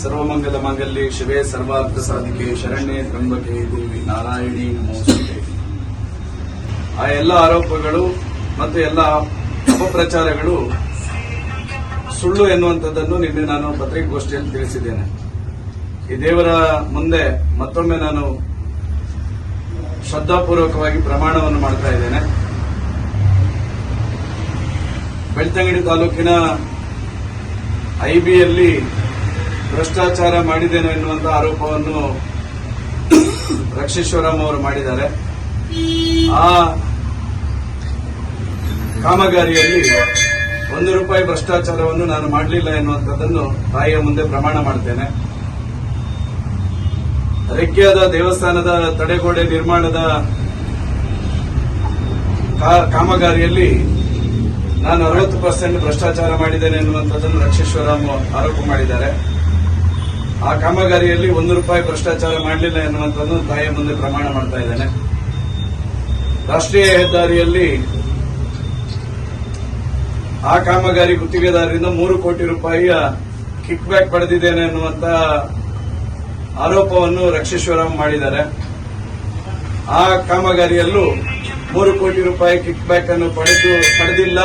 ಸರ್ವಮಂಗಲ ಮಂಗಲ್ಯ ಶಿವೇ ಸರ್ವಾರ್ಥ ಸಾಧಿಕೆ ಶರಣ್ಯ ತ್ರಂಬಕೆ ದೇವಿ ನಾರಾಯಣಿ ನಮೋಸ್ತುತೆ ಆ ಎಲ್ಲ ಆರೋಪಗಳು ಮತ್ತು ಎಲ್ಲ ಅಪಪ್ರಚಾರಗಳು ಸುಳ್ಳು ಎನ್ನುವಂಥದ್ದನ್ನು ನಿನ್ನೆ ನಾನು ಪತ್ರಿಕಾಗೋಷ್ಠಿಯಲ್ಲಿ ತಿಳಿಸಿದ್ದೇನೆ. ಈ ದೇವರ ಮುಂದೆ ಮತ್ತೊಮ್ಮೆ ನಾನು ಶ್ರದ್ಧಾಪೂರ್ವಕವಾಗಿ ಪ್ರಮಾಣವನ್ನು ಮಾಡ್ತಾ ಇದ್ದೇನೆ. ಬೆಳ್ತಂಗಡಿ ತಾಲೂಕಿನ ಐಬಿಯಲ್ಲಿ ಭ್ರಷ್ಟಾಚಾರ ಮಾಡಿದ್ದೇನೆ ಎನ್ನುವಂತಹ ಆರೋಪವನ್ನು ರಕ್ಷೇಶ್ವರಂ ಅವರು ಮಾಡಿದ್ದಾರೆ. ಆ ಕಾಮಗಾರಿಯಲ್ಲಿ ಒಂದು ರೂಪಾಯಿ ಭ್ರಷ್ಟಾಚಾರವನ್ನು ನಾನು ಮಾಡಲಿಲ್ಲ ಎನ್ನುವಂಥದ್ದನ್ನು ತಾಯಿಯ ಮುಂದೆ ಪ್ರಮಾಣ ಮಾಡ್ತೇನೆ. ರೆಕ್ಕೆಯಾದ ದೇವಸ್ಥಾನದ ತಡೆಗೋಡೆ ನಿರ್ಮಾಣದ ಕಾಮಗಾರಿಯಲ್ಲಿ ನಾನು ಅರವತ್ತು ಪರ್ಸೆಂಟ್ ಭ್ರಷ್ಟಾಚಾರ ಮಾಡಿದ್ದೇನೆ ಎನ್ನುವಂಥದ್ದನ್ನು ರಕ್ಷೇಶ್ವರಾಮ್ ಆರೋಪ ಮಾಡಿದ್ದಾರೆ. ಆ ಕಾಮಗಾರಿಯಲ್ಲಿ ಒಂದು ರೂಪಾಯಿ ಭ್ರಷ್ಟಾಚಾರ ಮಾಡಲಿಲ್ಲ ಎನ್ನುವಂಥದ್ದನ್ನು ತಾಯಿಯ ಮುಂದೆ ಪ್ರಮಾಣ ಮಾಡ್ತಾ ಇದ್ದೇನೆ. ರಾಷ್ಟ್ರೀಯ ಹೆದ್ದಾರಿಯಲ್ಲಿ ಆ ಕಾಮಗಾರಿ ಗುತ್ತಿಗೆದಾರರಿಂದ ಮೂರು ಕೋಟಿ ರೂಪಾಯಿಯ ಕಿಕ್ ಬ್ಯಾಕ್ ಪಡೆದಿದ್ದೇನೆ ಎನ್ನುವಂತ ಆರೋಪವನ್ನು ರಕ್ಷೇಶ್ವರಂ ಮಾಡಿದ್ದಾರೆ. ಆ ಕಾಮಗಾರಿಯಲ್ಲೂ ಮೂರು ಕೋಟಿ ರೂಪಾಯಿ ಕಿಕ್ ಬ್ಯಾಕ್ ಅನ್ನು ಪಡೆದು ಪಡೆದಿಲ್ಲ.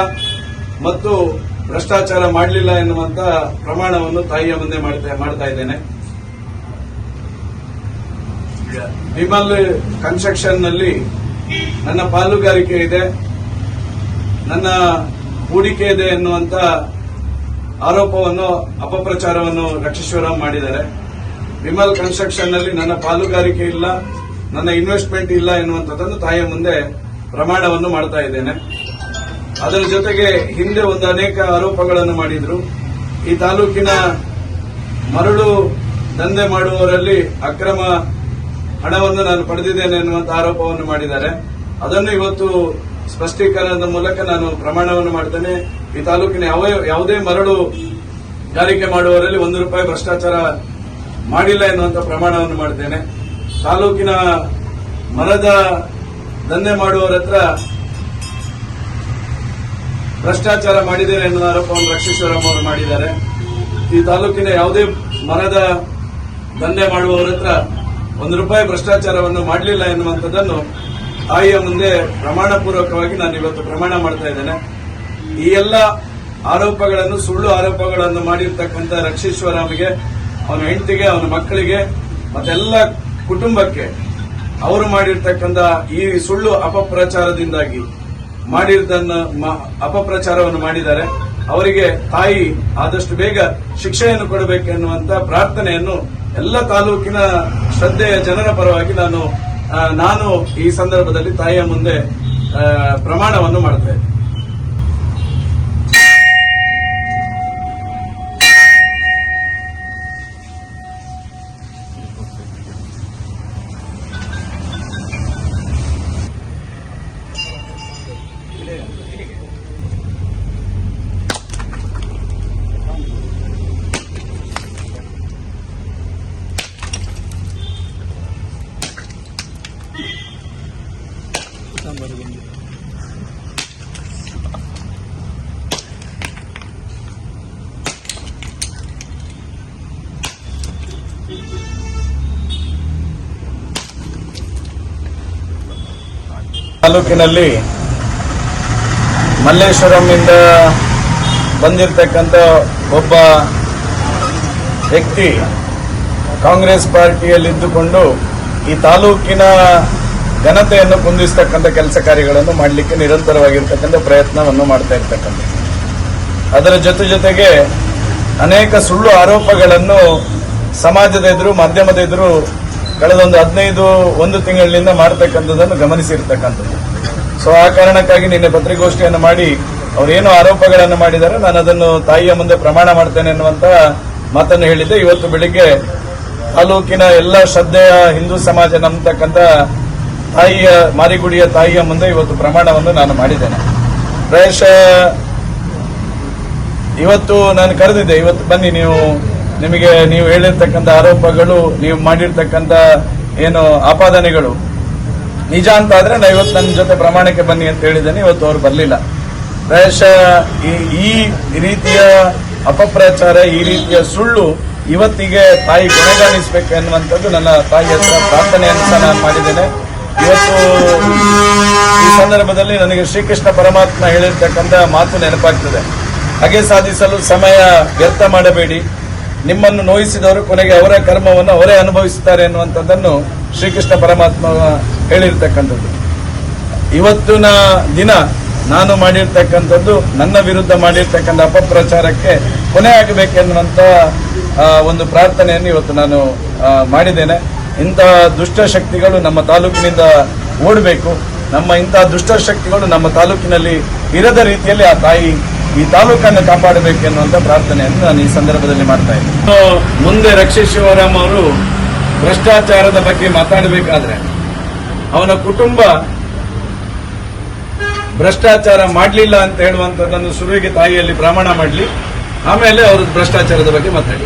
ಮತ್ತು ಭ್ರಷ್ಟಾಚಾರ ಮಾಡಲಿಲ್ಲ ಎನ್ನುವಂತ ಪ್ರಮಾಣವನ್ನು ತಾಯಿಯ ಮುಂದೆ ಮಾಡ್ತಾ ಇದ್ದೇನೆ. ವಿಮಲ್ ಕನ್ಸ್ಟ್ರಕ್ಷನ್ನಲ್ಲಿ ನನ್ನ ಪಾಲುಗಾರಿಕೆ ಇದೆ. ನನ್ನ ಹೂಡಿಕೆ ಇದೆ ಎನ್ನುವಂತ ಆರೋಪವನ್ನು, ಅಪಪ್ರಚಾರವನ್ನು ರಕ್ಷೇಶ್ವರಂ ಮಾಡಿದ್ದಾರೆ. ವಿಮಲ್ ಕನ್ಸ್ಟ್ರಕ್ಷನ್ನಲ್ಲಿ ನನ್ನ ಪಾಲುಗಾರಿಕೆ ಇಲ್ಲ, ನನ್ನ ಇನ್ವೆಸ್ಟ್ಮೆಂಟ್ ಇಲ್ಲ ಎನ್ನುವಂಥದ್ದನ್ನು ತಾಯಿಯ ಮುಂದೆ ಪ್ರಮಾಣವನ್ನು ಮಾಡ್ತಾ ಇದ್ದೇನೆ. ಅದರ ಜೊತೆಗೆ ಹಿಂದೆ ಒಂದು ಅನೇಕ ಆರೋಪಗಳನ್ನು ಮಾಡಿದ್ರು. ಈ ತಾಲೂಕಿನ ಮರಳು ದಂಧೆ ಮಾಡುವವರಲ್ಲಿ ಅಕ್ರಮ ಹಣವನ್ನು ನಾನು ಪಡೆದಿದ್ದೇನೆ ಎನ್ನುವಂತ ಆರೋಪವನ್ನು ಮಾಡಿದ್ದಾರೆ. ಅದನ್ನು ಇವತ್ತು ಸ್ಪಷ್ಟೀಕರಣದ ಮೂಲಕ ನಾನು ಪ್ರಮಾಣವನ್ನು ಮಾಡ್ತೇನೆ. ಈ ತಾಲೂಕಿನ ಯಾವ ಯಾವುದೇ ಮರಳು ಗಾರಿಕೆ ಮಾಡುವವರಲ್ಲಿ ಒಂದು ರೂಪಾಯಿ ಭ್ರಷ್ಟಾಚಾರ ಮಾಡಿಲ್ಲ ಎನ್ನುವಂತ ಪ್ರಮಾಣವನ್ನು ಮಾಡ್ತೇನೆ. ತಾಲೂಕಿನ ಮರದ ದಂಧೆ ಮಾಡುವವರ ಹತ್ರ ಭ್ರಷ್ಟಾಚಾರ ಮಾಡಿದ್ದೇನೆ ಎನ್ನುವ ಆರೋಪವನ್ನು ರಕ್ಷೇಶ್ವರಂ ಅವರು ಮಾಡಿದ್ದಾರೆ. ಈ ತಾಲೂಕಿನ ಯಾವುದೇ ಮರದ ದಂಧೆ ಮಾಡುವವರ ಹತ್ರ ಒಂದು ರೂಪಾಯಿ ಭ್ರಷ್ಟಾಚಾರವನ್ನು ಮಾಡಲಿಲ್ಲ ಎನ್ನುವಂಥದ್ದನ್ನು ತಾಯಿಯ ಮುಂದೆ ಪ್ರಮಾಣ ಪೂರ್ವಕವಾಗಿ ನಾನು ಇವತ್ತು ಪ್ರಮಾಣ ಮಾಡ್ತಾ ಇದ್ದೇನೆ. ಈ ಎಲ್ಲ ಆರೋಪಗಳನ್ನು, ಸುಳ್ಳು ಆರೋಪಗಳನ್ನು ಮಾಡಿರ್ತಕ್ಕಂಥ ರಕ್ಷೇಶ್ವರಾಮ್ಗೆ ಅವನ ಹೆಂಡತಿಗೆ, ಅವನ ಮಕ್ಕಳಿಗೆ, ಮತ್ತೆಲ್ಲ ಕುಟುಂಬಕ್ಕೆ ಅವರು ಮಾಡಿರ್ತಕ್ಕಂಥ ಈ ಸುಳ್ಳು ಅಪಪ್ರಚಾರದಿಂದಾಗಿ ಮಾಡಿದ್ದನ್ನ ಅಪಪ್ರಚಾರವನ್ನು ಮಾಡಿದ್ದಾರೆ. ಅವರಿಗೆ ತಾಯಿ ಆದಷ್ಟು ಬೇಗ ಶಿಕ್ಷೆಯನ್ನು ಕೊಡಬೇಕೆನ್ನುವಂತ ಪ್ರಾರ್ಥನೆಯನ್ನು ಎಲ್ಲ ತಾಲೂಕಿನ ಶ್ರದ್ಧೆಯ ಜನರ ಪರವಾಗಿ ನಾನು ನಾನು ಈ ಸಂದರ್ಭದಲ್ಲಿ ತಾಯಿಯ ಮುಂದೆ ಪ್ರಮಾಣವನ್ನು ಮಾಡ್ತೇನೆ ತಾಲೂಕಿನಲ್ಲಿ ಮಲ್ಲೇಶ್ವರಂನಿಂದ ಬಂದಿರತಕ್ಕಂಥ ಒಬ್ಬ ವ್ಯಕ್ತಿ ಕಾಂಗ್ರೆಸ್ ಪಾರ್ಟಿಯಲ್ಲಿದ್ದುಕೊಂಡು ಈ ತಾಲೂಕಿನ ಘನತೆಯನ್ನು ಕುಂದಿಸ್ತಕ್ಕಂಥ ಕೆಲಸ ಕಾರ್ಯಗಳನ್ನು ಮಾಡಲಿಕ್ಕೆ ನಿರಂತರವಾಗಿರ್ತಕ್ಕಂಥ ಪ್ರಯತ್ನವನ್ನು ಮಾಡ್ತಾ ಇರ್ತಕ್ಕಂಥ ಅದರ ಜೊತೆ ಜೊತೆಗೆ ಅನೇಕ ಸುಳ್ಳು ಆರೋಪಗಳನ್ನು ಸಮಾಜದ ಎದುರು, ಮಾಧ್ಯಮದ ಎದುರು ಕಳೆದೊಂದು ಹದಿನೈದು, ಒಂದು ತಿಂಗಳಿನಿಂದ ಮಾಡತಕ್ಕಂಥದ್ದನ್ನು ಗಮನಿಸಿರ್ತಕ್ಕಂಥದ್ದು. ಸೊ ಆ ಕಾರಣಕ್ಕಾಗಿ ನಿನ್ನೆ ಪತ್ರಿಕಾಗೋಷ್ಠಿಯನ್ನು ಮಾಡಿ ಅವರೇನು ಆರೋಪಗಳನ್ನು ಮಾಡಿದ್ದಾರೆ ನಾನು ಅದನ್ನು ತಾಯಿಯ ಮುಂದೆ ಪ್ರಮಾಣ ಮಾಡ್ತೇನೆ ಎನ್ನುವಂತ ಮಾತನ್ನು ಹೇಳಿದ್ದೆ. ಇವತ್ತು ಬೆಳಿಗ್ಗೆ ತಾಲೂಕಿನ ಎಲ್ಲ ಶ್ರದ್ಧೆಯ ಹಿಂದೂ ಸಮಾಜ ನಂಬತಕ್ಕಂಥ ತಾಯಿಯ, ಮಾರಿಗುಡಿಯ ತಾಯಿಯ ಮುಂದೆ ಇವತ್ತು ಪ್ರಮಾಣವನ್ನು ನಾನು ಮಾಡಿದ್ದೇನೆ. ಪ್ರಾಯಶಃ ಇವತ್ತು ನಾನು ಕರೆದಿದ್ದೆ, ಇವತ್ತು ಬನ್ನಿ ನೀವು, ನಿಮಗೆ ನೀವು ಹೇಳಿರ್ತಕ್ಕಂಥ ಆರೋಪಗಳು, ನೀವು ಮಾಡಿರ್ತಕ್ಕಂಥ ಏನು ಆಪಾದನೆಗಳು, ನಿಜ ಅಂತ ಆದ್ರೆ ನಾ ಇವತ್ತು ನನ್ನ ಜೊತೆ ಪ್ರಮಾಣಕ್ಕೆ ಬನ್ನಿ ಅಂತ ಹೇಳಿದ್ದೇನೆ, ಇವತ್ತು ಅವ್ರು ಬರಲಿಲ್ಲ. ಪ್ರಾಯಶಃ ಈ- ರೀತಿಯ ಅಪಪ್ರಚಾರ, ಈ ರೀತಿಯ ಸುಳ್ಳು ಇವತ್ತಿಗೆ ತಾಯಿ ಕೊನೆಗಾಣಿಸಬೇಕು ಎನ್ನುವಂಥದ್ದು ನನ್ನ ತಾಯಿ ಹತ್ರ ಪ್ರಾರ್ಥನೆಯನ್ನು ಸಹ ನಾನು ಮಾಡಿದ್ದೇನೆ. ಇವತ್ತು ಈ ಸಂದರ್ಭದಲ್ಲಿ ನನಗೆ ಶ್ರೀಕೃಷ್ಣ ಪರಮಾತ್ಮ ಹೇಳಿರ್ತಕ್ಕಂಥ ಮಾತು ನೆನಪಾಗ್ತದೆ. ಹಾಗೆ ಸಾಧಿಸಲು ಸಮಯ ವ್ಯರ್ಥ ಮಾಡಬೇಡಿ. ನಿಮ್ಮನ್ನು ನೋಯಿಸಿದವರು ಕೊನೆಗೆ ಅವರ ಕರ್ಮವನ್ನು ಅವರೇ ಅನುಭವಿಸುತ್ತಾರೆ ಅನ್ನುವಂಥದ್ದನ್ನು ಶ್ರೀಕೃಷ್ಣ ಪರಮಾತ್ಮ ಹೇಳಿರ್ತಕ್ಕಂಥದ್ದು. ಇವತ್ತಿನ ದಿನ ನಾನು ಮಾಡಿರ್ತಕ್ಕಂಥದ್ದು, ನನ್ನ ವಿರುದ್ಧ ಮಾಡಿರ್ತಕ್ಕಂಥ ಅಪಪ್ರಚಾರಕ್ಕೆ ಕೊನೆ ಆಗಬೇಕೆನ್ನುವಂಥ ಒಂದು ಪ್ರಾರ್ಥನೆಯನ್ನು ಇವತ್ತು ನಾನು ಮಾಡಿದ್ದೇನೆ. ಇಂತಹ ದುಷ್ಟಶಕ್ತಿಗಳು ನಮ್ಮ ತಾಲೂಕಿನಿಂದ ಓಡಬೇಕು. ನಮ್ಮ ಇಂಥ ದುಷ್ಟಶಕ್ತಿಗಳು ನಮ್ಮ ತಾಲೂಕಿನಲ್ಲಿ ಇರದ ರೀತಿಯಲ್ಲಿ ಆ ತಾಯಿ ಈ ತಾಲೂಕನ್ನು ಕಾಪಾಡಬೇಕು ಎನ್ನುವಂತ ಪ್ರಾರ್ಥನೆಯನ್ನು ನಾನು ಈ ಸಂದರ್ಭದಲ್ಲಿ ಮಾಡ್ತಾ ಇದ್ದೀನಿ ಮುಂದೆ ರಕ್ಷಿತ್ ಶಿವರಾಮ್ ಅವರು ಭ್ರಷ್ಟಾಚಾರದ ಬಗ್ಗೆ ಮಾತಾಡಬೇಕಾದ್ರೆ ಅವನ ಕುಟುಂಬ ಭ್ರಷ್ಟಾಚಾರ ಮಾಡಲಿಲ್ಲ ಅಂತ ಹೇಳುವಂತದ್ದನ್ನು ಶುರುವಿಗೆ ತಾಯಿಯಲ್ಲಿ ಪ್ರಮಾಣ ಮಾಡಲಿ. ಆಮೇಲೆ ಅವರು ಭ್ರಷ್ಟಾಚಾರದ ಬಗ್ಗೆ ಮಾತಾಡಿ.